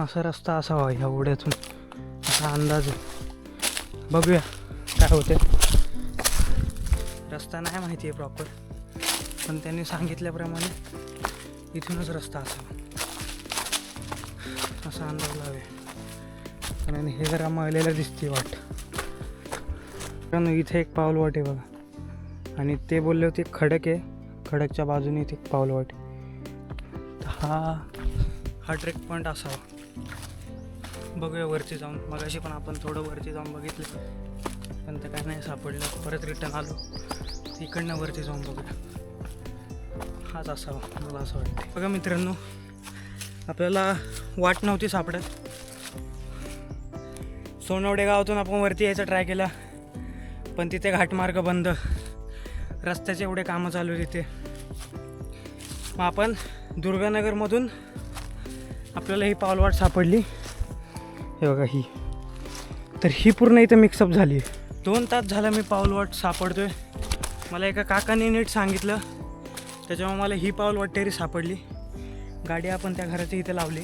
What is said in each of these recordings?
असा रस्ता असावा ह्या ओढ्यातून असा अंदाज बघूया काय होते रस्ता नाही माहिती आहे प्रॉपर पण त्यांनी सांगितल्याप्रमाणे इथूनच रस्ता असावा. असा अंदाज लावे कारण हे जरा मळलेलं दिसते वाट. कारण इथे एक पावलवाट आहे बघा. आणि ते बोलले होते खडक आहे. खडकच्या बाजूने इथे एक पावलवाट आहे. हा हा ट्रेक पॉईंट असावा. बघूया वरती जाऊन. मगाशी पण आपण थोडं वरती जाऊन बघितलं. पण ते काय नाही सापडलं. परत रिटर्न आलो. इकडनं वरती जाऊन बघूया. हाच असावा. मला असं वाटतं बघा मित्रांनो आपल्याला वाट नव्हती सापडत. सोनवडे गावातून आपण वरती यायचा ट्राय केला. पण तिथे घाटमार्ग बंद. रस्त्याचे एवढे कामं चालू आहे तिथे मग आपण दुर्गानगरमधून आपल्याला ही पावलवाट सापडली. हे बघा ही. तर ही पूर्ण इथं मिक्सअप झाली. दोन तास झालं मी पाऊलवाट सापडतोय. मला एका काकाने नीट सांगितलं. त्याच्यामुळे मला ही पाऊलवाट तरी सापडली. गाडी आपण त्या घराच्या इथे लावली.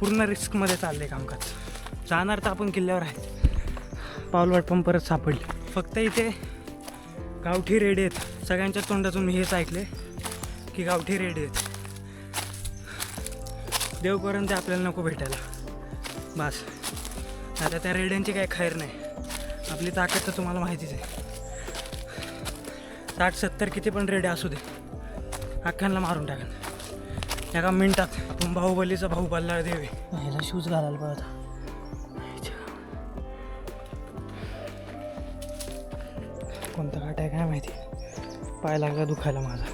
पूर्ण रिस्कमध्ये चालले कामकाज. जाणार तर आपण किल्ल्यावर आहे. पाऊलवाट पण परत सापडली. फक्त इथे गावठी रेडे आहेत. सगळ्यांच्या तोंडातून मी हेच ऐकले की गावठी रेडे आहेत. देवपर्यंत आपल्याला नको भेटायला. बस. आता त्या रेड्यांची काही खैर नाही. आपली ताकद तर तुम्हाला माहितीच आहे. साठ सत्तर किती पण रेडे असू दे. अख्ख्यांना मारून टाका एका मिनिटात आपण बाहुबलीचा भाऊ बल्लाळ देवे. ह्याला शूज घालायला पाहिजे कोणता काट आहे काय माहिती? पाय लागला दुखायला माझा.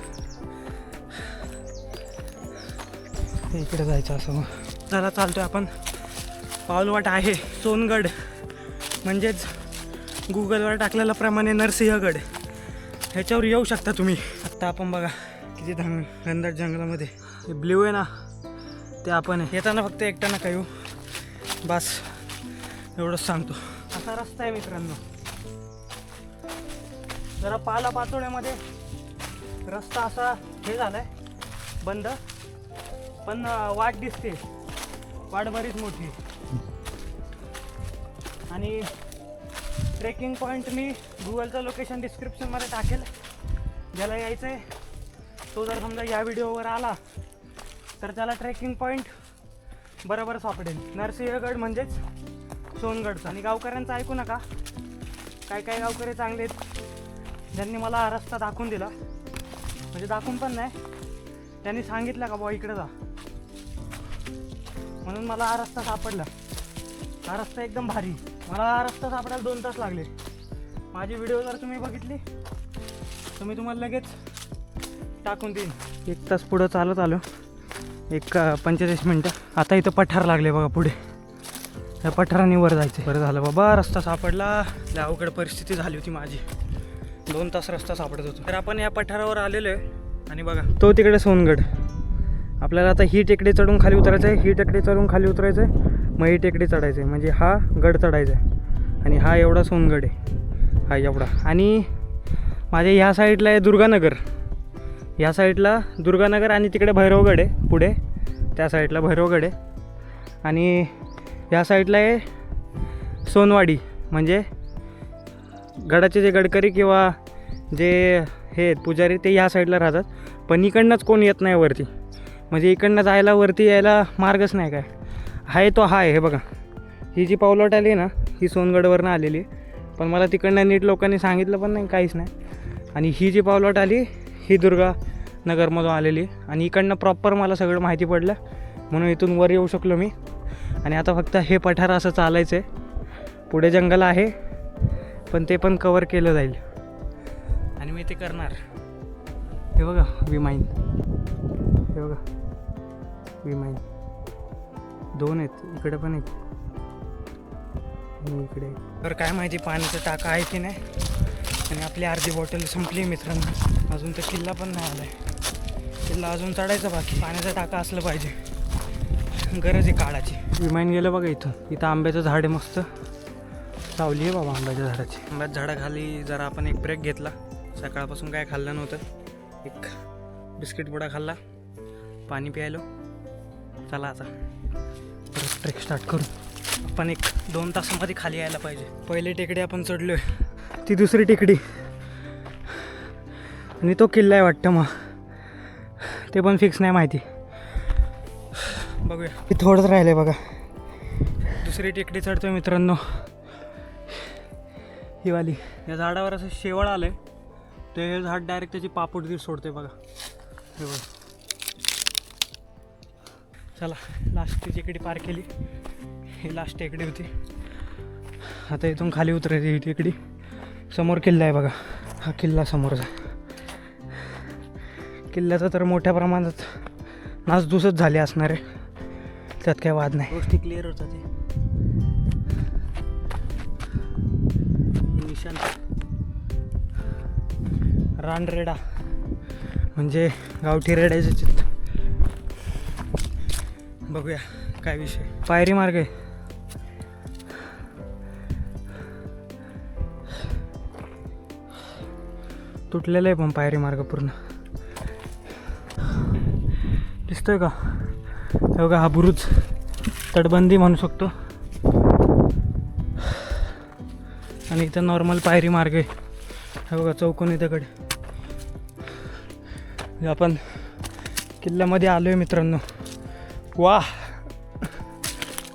इकडे जायचं असं मग. चला चालतोय आपण. पाऊलवाट आहे सोनगड. म्हणजेच गुगलवर टाकलेल्या प्रमाणे नरसिंहगड. ह्याच्यावर येऊ शकता तुम्ही. आत्ता आपण बघा किती धंग घनदाट जंगलामध्ये. हे ब्ल्यू आहे ना ते आपण येताना फक्त एकटा नका येऊ बस एवढंच सांगतो. असा रस्ता आहे मित्रांनो. जरा पाला पाचोळ्यामध्ये रस्ता असा हे झालाय बंद. पण वाट दिसते. वाट बरीच मोठी. आहे. आणि ट्रेकिंग पॉईंट मी गुगलचं लोकेशन डिस्क्रिप्शनमध्ये टाकेल. ज्याला यायचं आहे तो जर समजा या व्हिडिओवर आला तर त्याला ट्रेकिंग पॉईंट बरोबर सापडेल. नरसिंहगड म्हणजेच सोनगडचा. आणि गावकऱ्यांचं ऐकू नका. काय काय गावकरी चांगले आहेत ज्यांनी मला रस्ता दाखवून दिला. म्हणजे दाखवून पण नाही त्यांनी सांगितलं का बुवा इकडे जा. म्हणून मला हा रस्ता सापडला. हा रस्ता एकदम भारी. मला रस्ता सापडायला दोन तास लागले. माझी व्हिडिओ जर तुम्ही बघितली तर मी तुम्हाला लगेच टाकून देईन. एक तास पुढं चालत आलो. एक पंचेचाळीस मिनटं. आता इथं पठार लागले बघा पुढे. त्या पठाराने वर जायचं बरं झालं बाबा रस्ता सापडला. लय अवघड परिस्थिती झाली होती माझी. दोन तास रस्ता सापडत होतो. तर आपण या पठारावर आलेलो आहे. आणि बघा तो तिकडे सोनगड. आपल्याला आता ही टेकडी चढून खाली उतरायचं आहे ही टेकडी चढून खाली उतरायचं आहे मही टेकडी चढायचं आहे म्हणजे हा गड चढायचा आहे आणि हा एवढा सोनगड आहे. हा एवढा. आणि माझ्या ह्या साईडला आहे दुर्गानगर. ह्या साईडला दुर्गानगर आणि तिकडे भैरवगड आहे पुढे. त्या साईडला भैरवगड आहे. आणि ह्या साईडला आहे सोनवाडी म्हणजे गडाचे जे गडकरी किंवा जे हे पुजारी ते ह्या साईडला राहतात. पण इकडनंच कोण येत नाही वरती. म्हणजे इकडनं जायला वरती यायला मार्गच नाही काय. आहे तो हाय हे बघा. ही जी पावलट आली ना ही सोनगडवरनं आलेली पण मला तिकडनं नीट लोकांनी सांगितलं पण नाही काहीच नाही. आणि ही जी पावलट आली ही दुर्गा नगरमधून आलेली आणि इकडनं प्रॉपर मला सगळं माहिती पडलं. म्हणून इथून वर येऊ शकलो मी. आणि आता फक्त हे पठार असं चालायचं आहे पुढे जंगल आहे पण ते पण कवर केलं जाईल. आणि मी ते करणार. हे बघा विमाईन. हे बघा विमाईन. दोन आहेत इकडे पण एक. इकडे तर काय माहिती पाण्याचा टाका आहे की नाही? आणि आपली अर्धी बॉटल संपली मित्रांनो. अजून तर किल्ला पण नाही आलाय. किल्ला अजून चढायचा बाकी. पाण्याचा टाका असलं पाहिजे. गरज आहे काळाची. विमान गेलं बघा इथं. इथं आंब्याचं झाड आहे मस्त. सावली आहे बाबा आंब्याच्या झाडाची. आंब्याच्या झाडाखाली जरा आपण एक ब्रेक घेतला. सकाळपासून काय खाल्लं नव्हतं. एक बिस्किट पुडा खाल्ला. पाणी प्यायलो. चला आता. ट्रेक स्टार्ट करू. आपण एक दोन तासामध्ये खाली यायला पाहिजे. पहिली टेकडी आपण चढलो आहे ती दुसरी टेकडी. आणि तो किल्ला आहे वाटतं मग. ते पण फिक्स नाही माहिती. बघूया. ते थोडंच राहिलं आहे बघा. दुसरी टेकडी चढतोय मित्रांनो. ही वाली. या झाडावर असं शेवळ आलं आहे ते हे झाड डायरेक्ट त्याची पापुडगी सोडते बघा. हे बघा. चला लास्ट टेकडी पार केली. ही लास्ट टेकडी होती. आता इथून खाली उतरायची ही टेकडी. समोर किल्ला आहे बघा. हा किल्ला समोरचा किल्ल्याचा तर मोठ्या प्रमाणात नासधूसच झाली असणार आहे. त्यात काही वाद नाही. गोष्टी क्लिअर होतात ते हे रानरेडा. म्हणजे गावठी रेड्याचे बघूया काय विषय. पायरी मार्ग आहे. तुटलेलं आहे पण पायरी मार्ग पूर्ण. दिसतोय का? हे बघा हा बुरुज तटबंदी म्हणू शकतो. आणि इथं नॉर्मल पायरी मार्ग आहे. हे बघा चौकोन इथंकडे. आपण किल्ल्यामध्ये आलो आहे मित्रांनो. वा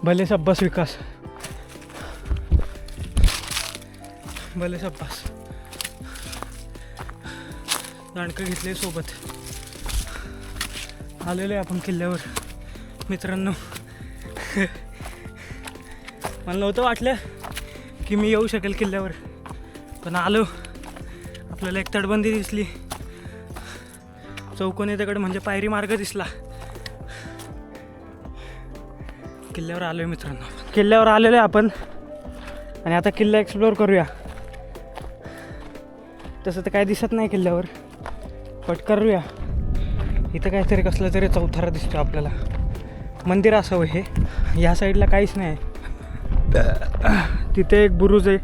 भले सब्बास विकास. भले सब्बास दांडकं घेतले सोबत. आलेलो आहे आपण किल्ल्यावर. मित्रांनो. मला नव्हतं वाटलं की मी येऊ शकेल किल्ल्यावर. पण आलो. आपल्याला एक तटबंदी दिसली. चौकोनी दगड म्हणजे पायरी मार्ग दिसला. किल्ल्यावर आलो आहे मित्रांनो. किल्ल्यावर आलेलो आहे आपण. आणि आता किल्ला एक्सप्लोअर करूया. तसं तर काय दिसत नाही किल्ल्यावर. पट करूया. इथं काहीतरी कसलं तरी चौथारा दिसतो आपल्याला. मंदिर असावं हे. ह्या साईडला काहीच नाही. तिथे एक बुरुज आहे.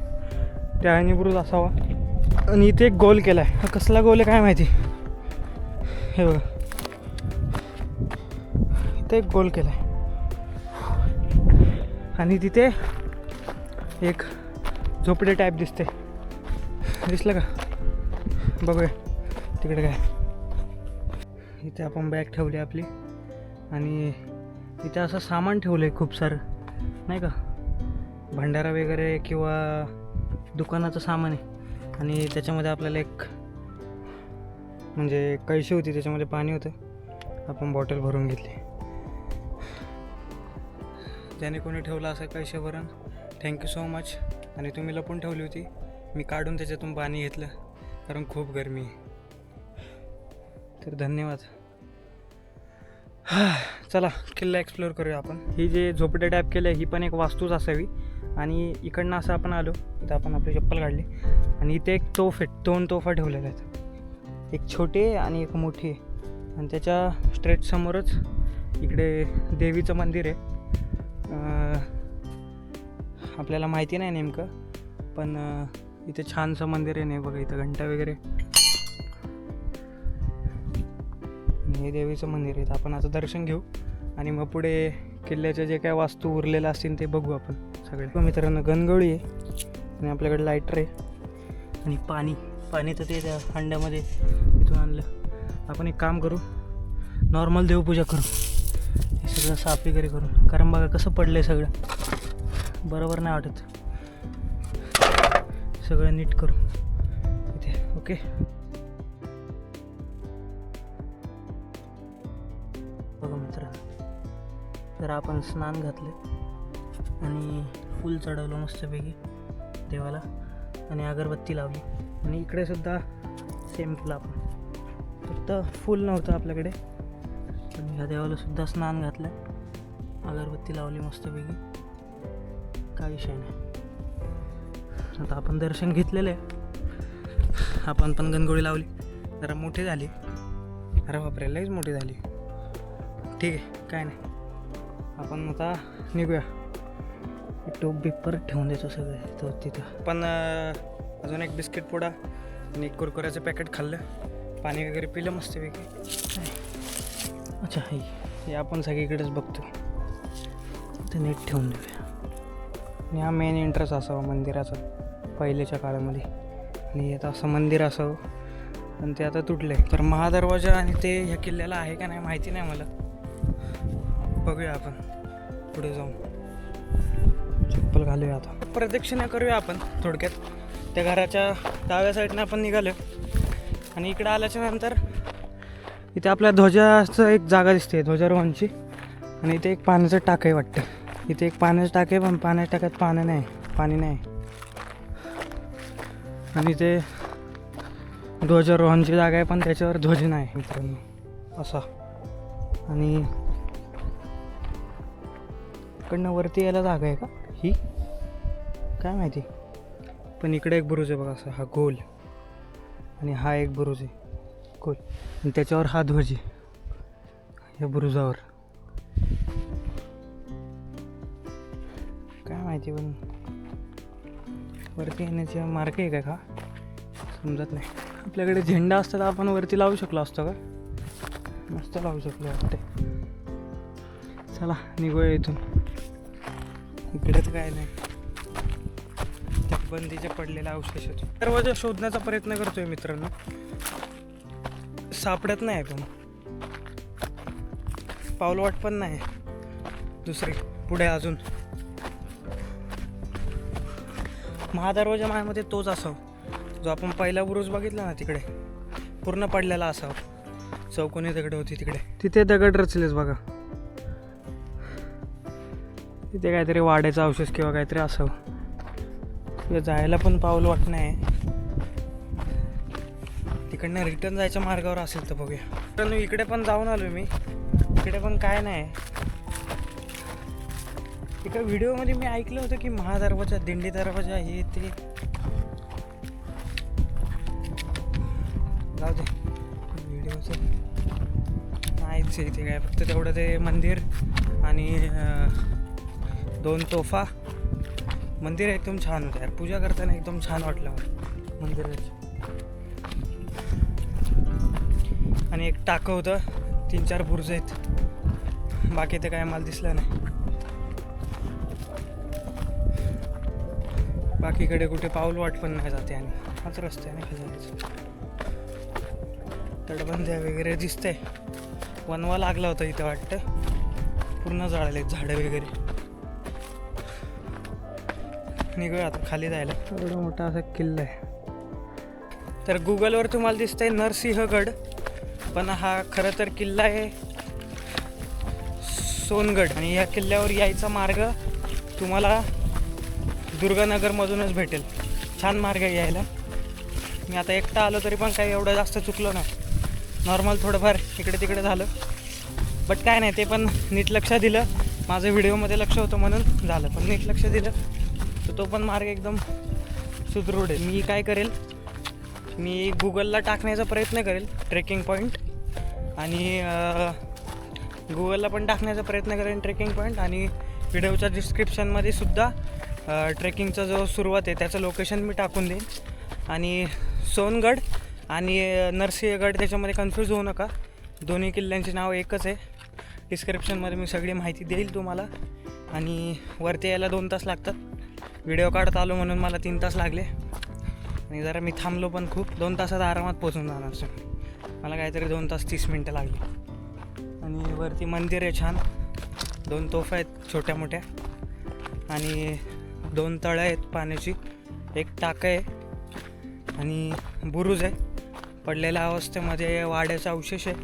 त्याने बुरुज असावा. आणि इथे एक गोल केला आहे कसला गोल आहे काय माहिती? हे बघा. इथे एक गोल केला आहे आणि तिथे एक झोपडे टाईप दिसते. दिसलं का? बघूया. तिकडे काय? इथे आपण बॅग ठेवली आपली. आणि इथे असं सामान ठेवलं आहे खूप सारं. नाही का? भंडारा वगैरे किंवा दुकानाचं सामान आहे. आणि त्याच्यामध्ये आपल्याला एक म्हणजे कळशी होती त्याच्यामध्ये पाणी होतं. आपण बॉटल भरून घेतली. ज्याने कोणी ठेवलं असं कळशी भरून थँक्यू सो मच आणि तुम्ही लपून ठेवली होती. मी काढून त्याच्यातून पाणी घेतलं. कारण खूप गरमी आहे. तर धन्यवाद. चला किल्ला एक्सप्लोअर करूया आपण. ही जे झोपडे टॅप केलं ही पण एक वास्तूच असावी. आणि इकडनं असं आपण आलो इथं आपण आपली चप्पल काढली. आणि इथे एक तोफ आहे दोन तोफा ठेवलेल्या आहेत. एक छोटी आणि एक मोठी आणि त्याच्या स्ट्रेट समोरच इकडे देवीचं मंदिर आहे. आपल्याला माहिती नाही नेमकं पण इथे छानसं मंदिर आहे नाही बघा इथं घंटा वगैरे. हे देवीचं मंदिर आहे तर आपण आता दर्शन घेऊ. आणि मग पुढे किल्ल्याच्या जे काय वास्तू उरलेलं असतील ते बघू आपण सगळे. मित्रांनो गणगवळी आहे. आणि आपल्याकडे लायटर आहे. आणि पाणी पाणी तर ते त्या हंड्यामध्ये इथून आणलं. आपण एक काम करू नॉर्मल देवपूजा करू. सगळं साफ वगैरे करून. कारण बघा कसं पडलं आहे सगळं. बरोबर नाही वाटत. सगळं नीट करू इथे ओके. बघा मित्र तर आपण स्नान घातले आणि फूल चढवलं मस्तपैकी देवाला आणि अगरबत्ती लावली. आणि इकडे सुद्धा सेम केलं आपण. फक्त फूल नव्हतं आपल्याकडे. पण ह्या देवाला सुद्धा स्नान घातलं अगरबत्ती लावली मस्तपैकी. काय विषय नाही. आता आपण दर्शन घेतलेलं आहे. आपण पण गणगोळी लावली. जरा मोठी झाली. अरे बापरे लईच मोठी झाली. ठीक आहे काय नाही. आपण आता निघूया. टोप बिप परत ठेवून देतो सगळं. तो तिथं. पण अजून एक बिस्किट पोडा आणि एक कुरकुऱ्याचं पॅकेट खाल्लं. पाणी वगैरे पिलं मस्तपैकी. अच्छा हे आपण सगळीकडेच बघतो ते नीट ठेवून देऊया. आणि हा मेन इंटरेस्ट असावा मंदिराचा पहिलेच्या काळामध्ये. आणि आता असं मंदिर असावं. पण ते आता तुटलं आहे तर महादरवाजा आणि ते ह्या किल्ल्याला आहे का नाही माहिती नाही मला. बघूया आपण. पुढे जाऊन. चप्पल घालूया आता. प्रदक्षिणा करूया आपण थोडक्यात. त्या घराच्या डाव्या साईडनं आपण निघालो आणि इकडं आल्याच्यानंतर इथे आपल्या ध्वजाचं एक जागा दिसते ध्वजारोहणची. आणि इथे एक पाण्याचं टाक आहे वाटतं. इथे एक पाण्याचं टाक आहे पण पाण्याच्या टाक्यात पाणी नाही पाणी नाही. आणि ते ध्वजारोहणची जागा आहे पण त्याच्यावर ध्वज नाही मित्रांनो. असा. आणि इकडनं वरती यायला जागा आहे का? ही? काय माहिती? पण इकडे एक बुरुज आहे बघा असा हा गोल. आणि हा एक बुरुज आहे. गोल आणि त्याच्यावर हा ध्वज या बुरुजावर. काय माहिती पण. वरती येण्याचे मार्ग आहे का का? समजत नाही. आपल्याकडे झेंडा असता तर आपण वरती लावू शकलो असतो का? मस्त लावू शकलो वाटते चला निघूया इथून. इकडे तर काय नाही. त्या बंदीचे पडलेला अवशेष दरवाजा शोधण्याचा प्रयत्न करतोय मित्रांनो. सापडत नाही पण पाऊलवाट पण नाही. दुसरी पुढे अजून. महादरवाजा मायामध्ये तोच असावा. जो आपण पहिला बुरुज बघितला ना तिकडे. पूर्ण पडलेला असावा. चौकोनी दगड होती तिकडे. तिथे दगड रचलेच बघा. तिथे काहीतरी वाड्याचा अवशेष किंवा काहीतरी असावं. तिथे जायला पण पाऊल वाट नाही. तिकडनं रिटर्न जायच्या मार्गावर असेल तर बघूया. तर इकडे पण जाऊन आलो मी. इकडे पण काय नाही. एका व्हिडिओमध्ये मी ऐकलं होतं की महादरवाजा दिंडी दरवाजा हे ते. जाऊ दे. व्हिडिओचं नाहीच आहे इथे काय फक्त तेवढं ते मंदिर आणि दोन तोफा. मंदिर एकदम छान होतं यार. पूजा करताना एकदम छान वाटलं मंदिराची. आणि एक टाकं होतं. तीन चार बुर्ज आहेत. बाकी ते काय मला दिसलं नाही. बाकीकडे कुठे पाऊल वाट पण नाही जाते आणि हाच रस्त्याने जायचं तटबंद्या वगैरे दिसतंय. वनवा लागला होता इथं वाटतं. पूर्ण जळाले झाडं वगैरे. निघूया आता खाली जायला. एवढा मोठा असा किल्ला आहे. तर गुगलवर तुम्हाला दिसतंय नरसिंहगड. पण हा खरं तर किल्ला आहे सोनगड. आणि या किल्ल्यावर यायचा मार्ग तुम्हाला दुर्गानगरमधूनच भेटेल. छान मार्ग आहे यायला. मी आता एकटा आलो तरी पण काही एवढं जास्त चुकलो नाही. नॉर्मल थोडंफार इकडे तिकडे झालं. बट काय नाही ते पण नीट लक्ष दिलं. माझं व्हिडिओमध्ये लक्ष होतं म्हणून झालं. पण नीट लक्ष दिलं. तर तो पण मार्ग एकदम सुदृढ आहे. मी काय करेल मी गुगलला टाकण्याचा प्रयत्न करेल ट्रेकिंग पॉईंट आणि गुगलला पण टाकण्याचा प्रयत्न करेन ट्रेकिंग पॉईंट आणि व्हिडिओच्या डिस्क्रिप्शनमध्ये सुद्धा ट्रेकिंगचा जो सुरुवात आहे त्याचं लोकेशन मी टाकून देईन. आणि सोनगड आणि नरसिंहगड त्याच्यामध्ये कन्फ्यूज होऊ नका. दोन्ही किल्ल्यांची नाव एकच आहे. डिस्क्रिप्शनमध्ये मी सगळी माहिती देईल तुम्हाला. आणि वरती यायला दोन तास लागतात. व्हिडिओ काढत आलो म्हणून मला तीन तास लागले. आणि जरा मी थांबलो पण खूप. दोन तासात आरामात पोचून जाणार सर. मला काहीतरी दोन तास तीस मिनटं लागली. आणि वरती मंदिर आहे छान. दोन तोफा आहेत छोट्या मोठ्या. आणि दोन तळं आहेत पाण्याची. एक टाकं आहे. आणि बुरुज आहे. पडलेल्या अवस्थेमध्ये वाड्याचा अवशेष आहे.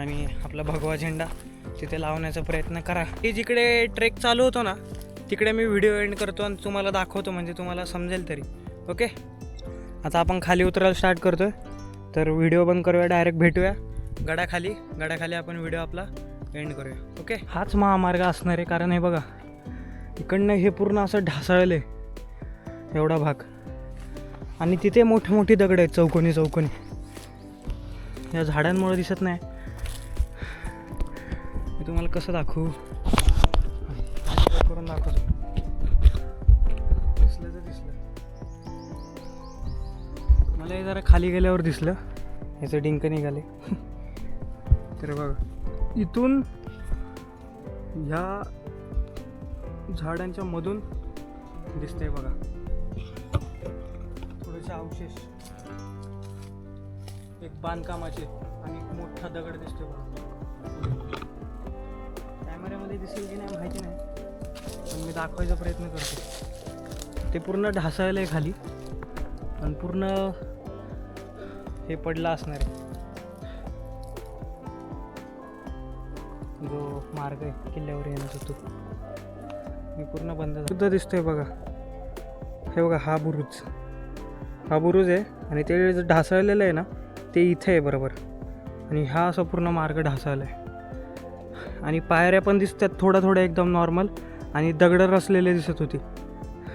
आणि आपला भगवा झेंडा तिथे लावण्याचा प्रयत्न करा. की जिकडे ट्रेक चालू होतो ना तिकडे मी व्हिडिओ एंड करतो आणि तुम्हाला दाखवतो म्हणजे तुम्हाला समजेल तरी. ओके आता आपण खाली उतरायला स्टार्ट करतो आहे तर व्हिडिओ बंद करूया डायरेक्ट भेटूया. गडाखाली गडाखाली आपण व्हिडिओ आपला एंड करूया. ओके हाच महामार्ग असणार आहे कारण हे बघा. इकडनं हे पूर्ण असं ढासळलं आहे एवढा भाग. आणि तिथे मोठे मोठी दगड आहेत चौकोनी चौकोनी. या झाडांमुळे दिसत नाही. मी तुम्हाला कसं दाखवू? दाखवतो दिसलं तर दिसलं. मला हे जरा खाली गेल्यावर दिसलं. ह्याचं डिंक निघाले. तर बघा इथून ह्या झाडांच्या मधून दिसतंय बघा. थोडेसे अवशेष. एक बांधकामाचे आणि एक मोठा दगड दिसतोय बघा. कॅमेऱ्यामध्ये दिसेल की नाही माहिती नाही. पण मी दाखवायचा प्रयत्न करतो. ते पूर्ण ढासळलं आहे खाली. आणि पूर्ण हे पडलं असणार आहे. जो मार्ग आहे किल्ल्यावर येण्याचा तो. मी पूर्ण बंद सुद्धा दिसतोय बघा. हे बघा हा बुरुज. हा बुरुज आहे आणि ते जे ढासळलेलं आहे ना ते इथे आहे बरोबर. आणि हा असा पूर्ण मार्ग ढासळला आहे. आणि पायऱ्या पण दिसतात थोडा थोड्या एकदम नॉर्मल आणि दगडं रचलेले दिसत होती.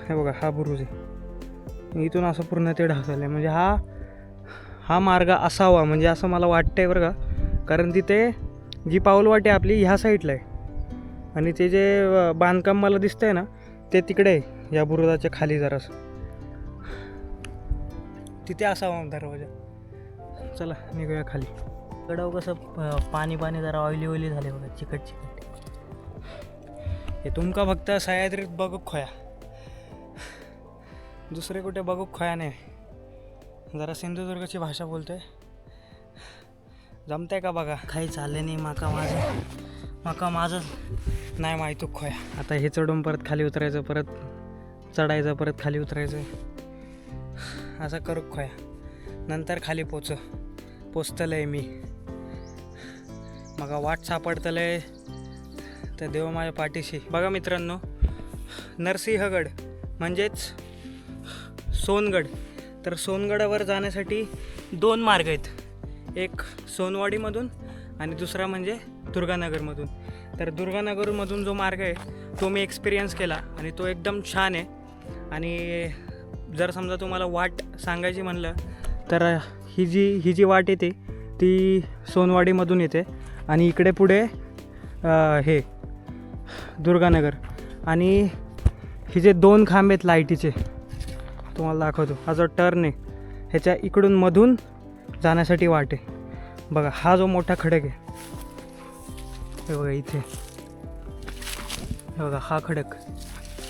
हे बघा हा बुरुज आहे. इथून असं पूर्ण ते ढासळलं आहे म्हणजे हा हा मार्ग असावा म्हणजे असं मला वाटतंय बरं का. कारण तिथे जी पाऊलवाटी आहे आपली ह्या साईडला आहे. आणि ते जे बांधकाम मला दिसतंय ना ते तिकडे आहे या बुरुजाच्या खाली जरासं. तिथे असावा दरवाजा. चला निघूया खाली. गडाव कसं पाणी पाणी जरा ऑइली ऑइली झाले बघा चिकट चिकट हे तुमका फक्त सह्याद्रीत बघूक खोया. दुसरे कुठे बघूक खोया नाही. जरा सिंधुदुर्गची भाषा बोलतोय. जमतंय का बघा? काही चाललं नाही माका माझं माका माझं नाही माहिती खोया. आता हे चढून परत खाली उतरायचं परत चढायचं परत खाली उतरायचं. असं करू खोया. नंतर खाली पोच. पोचतलंय मी. मग वाट सापडतलंय. तर देव माझ्या पाठीशी. बघा मित्रांनो नरसिंहगड म्हणजेच सोनगड. तर सोनगडावर जाण्यासाठी दोन मार्ग आहेत. एक सोनवाडीमधून आणि दुसरा म्हणजे दुर्गानगरमधून. तर दुर्गानगरमधून जो मार्ग आहे तो मी एक्सपिरियन्स केला आणि तो एकदम छान आहे. आणि जर समजा तुम्हाला वाट सांगायची म्हणलं तर ही जी ही जी वाट येते ती सोनवाडीमधून येते. आणि इकडे पुढे हे दुर्गानगर. आणि हे जे दोन खांब आहेत लाईटीचे तुम्हाला दाखवतो. हा जो टर्न आहे ह्याच्या इकडून मधून जाण्यासाठी वाट आहे. बघा हा जो मोठा खडक आहे हे बघा इथे. हे बघा हा खडक.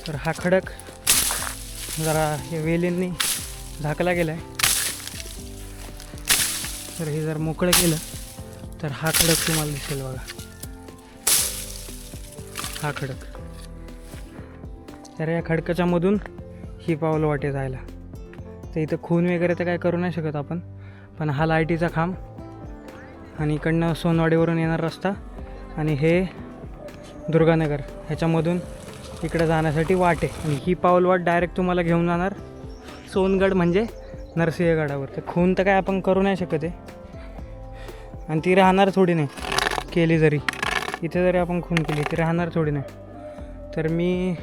तर हा खडक जरा हे वेलींनी झाकला गेला आहे तर हे जर मोकळं केलं तर हा खडक तुम्हाला दिसेल बघा. हा खडक. तर या खडकाच्या मधून ही पावलं वाटे जायला. तर इथं खून वगैरे तर काय करू नाही शकत आपण पण हा लायटीचा खांब आणि इकडनं सोनवाडीवरून येणार रस्ता आणि हे दुर्गानगर ह्याच्यामधून इकडं जाण्यासाठी वाट. आहे आणि ही पाऊलवाट डायरेक्ट तुम्हाला घेऊन जाणार सोनगड म्हणजे नरसिंहगडावर. तर खून तर काय आपण करू नाही शकत आहे. आणि ती राहणार थोडी नाही केली जरी. इथे जरी आपण खून केली ती राहणार थोडी नाही तर मी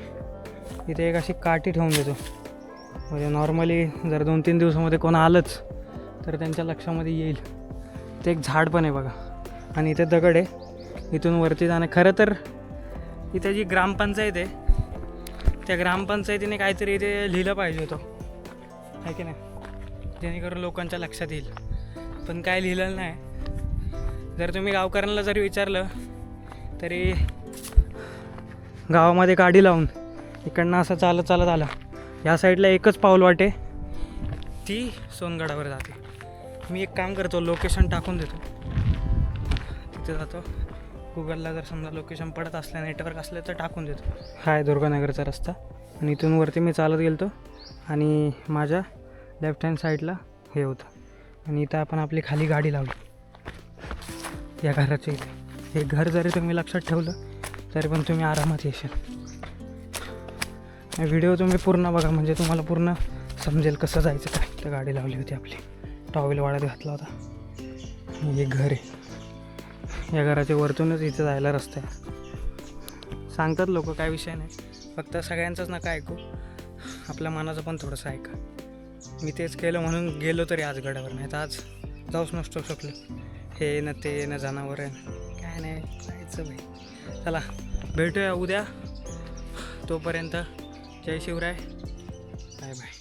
इथे एक अशी काठी ठेवून देतो. म्हणजे नॉर्मली जर दोन तीन दिवसामध्ये कोण आलंच तर त्यांच्या लक्षामध्ये येईल. ते एक झाड पण आहे बघा. आणि इथे दगड आहे. इथून वरती जाणं खरं तर इथे जी ग्रामपंचायत आहे त्या ग्रामपंचायतीने काहीतरी इथे लिहिलं पाहिजे होतं. आहे की नाही? जेणेकरून लोकांच्या लक्षात येईल. पण काय लिहिलेलं नाही. जर तुम्ही गावकऱ्यांना जरी विचारलं तरी गावामध्ये गाडी लावून इकडनं असं चालत चालत आला. या साईडला एकच पाऊल वाटे. ती सोनगडावर जाते. मी एक काम करतो लोकेशन टाकून देतो. तिथे जातो. गुगलला जर समजा लोकेशन पडत असलं नेटवर्क असलं तर टाकून देतो. हा आहे दुर्गानगरचा रस्ता. आणि इथून वरती मी चालत गेलतो. आणि माझ्या लेफ्ट हँड साईडला हे होतं. आणि इथं आपण आपली खाली गाडी लावली. या घराच्या इथे. हे घर जरी तुम्ही लक्षात ठेवलं तरी पण तुम्ही आरामात येशाल. व्हिडिओ तुम्ही पूर्ण बघा म्हणजे तुम्हाला पूर्ण समजेल कसं जायचं काय. तर गाडी लावली होती आपली. टॉवेल वाड्यात घातला होता. हे घर आहे. या घराच्या वरतूनच इथं जायला रस्ता आहे. सांगतात लोक काय विषय नाही. फक्त सगळ्यांचंच नका ऐकू. आपल्या मनाचं पण थोडंसं ऐका. मी तेच केलं म्हणून गेलो तरी आज गडावर. नाही तर आज जाऊच नसतो शकलो. हे ना ते ना जनावर आहे काय नाही जायचं भाई चला भेटूया उद्या. तोपर्यंत जय शिवराय. Bye bye.